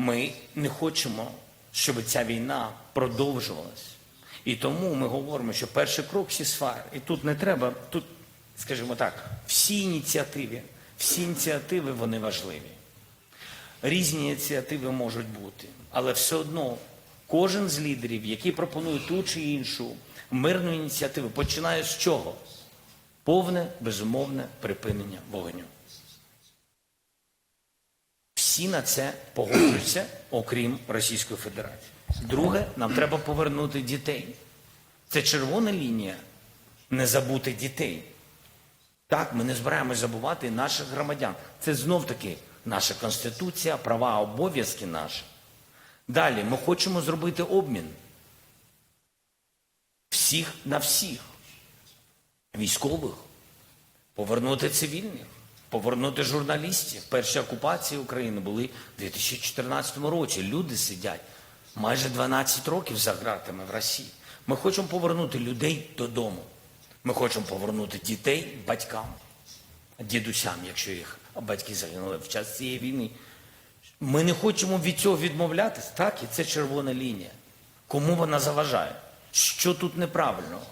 Ми не хочемо, щоб ця війна продовжувалась. І тому ми говоримо, що перший крок сісфар. І тут не треба, тут, скажімо так, всі ініціативи, всі ініціативи вони важливі. Різні ініціативи можуть бути, але все одно кожен з лідерів, який пропонує ту чи іншу мирну ініціативу, починає з чого? Повне безумовне припинення вогню. Всі на це погоджуються, окрім Російської Федерації. Друге, нам треба повернути дітей. Це червона лінія не забути дітей. Так, ми не збираємось забувати наших громадян. Це знов таки наша конституція, права, обов'язки наші. Далі ми хочемо зробити обмін всіх на всіх. Військових, повернути цивільних, повернути журналістів. Перші окупації України були в 2014 році. Люди сидять майже 12 років за ґратами в Росії. Ми хочемо повернути людей додому. Ми хочемо повернути дітей батькам, дідусям, якщо їх батьки загинули в час цієї війни. Ми не хочемо від цього відмовлятись. Так, і це червона лінія. Кому вона заважає? Що тут неправильного?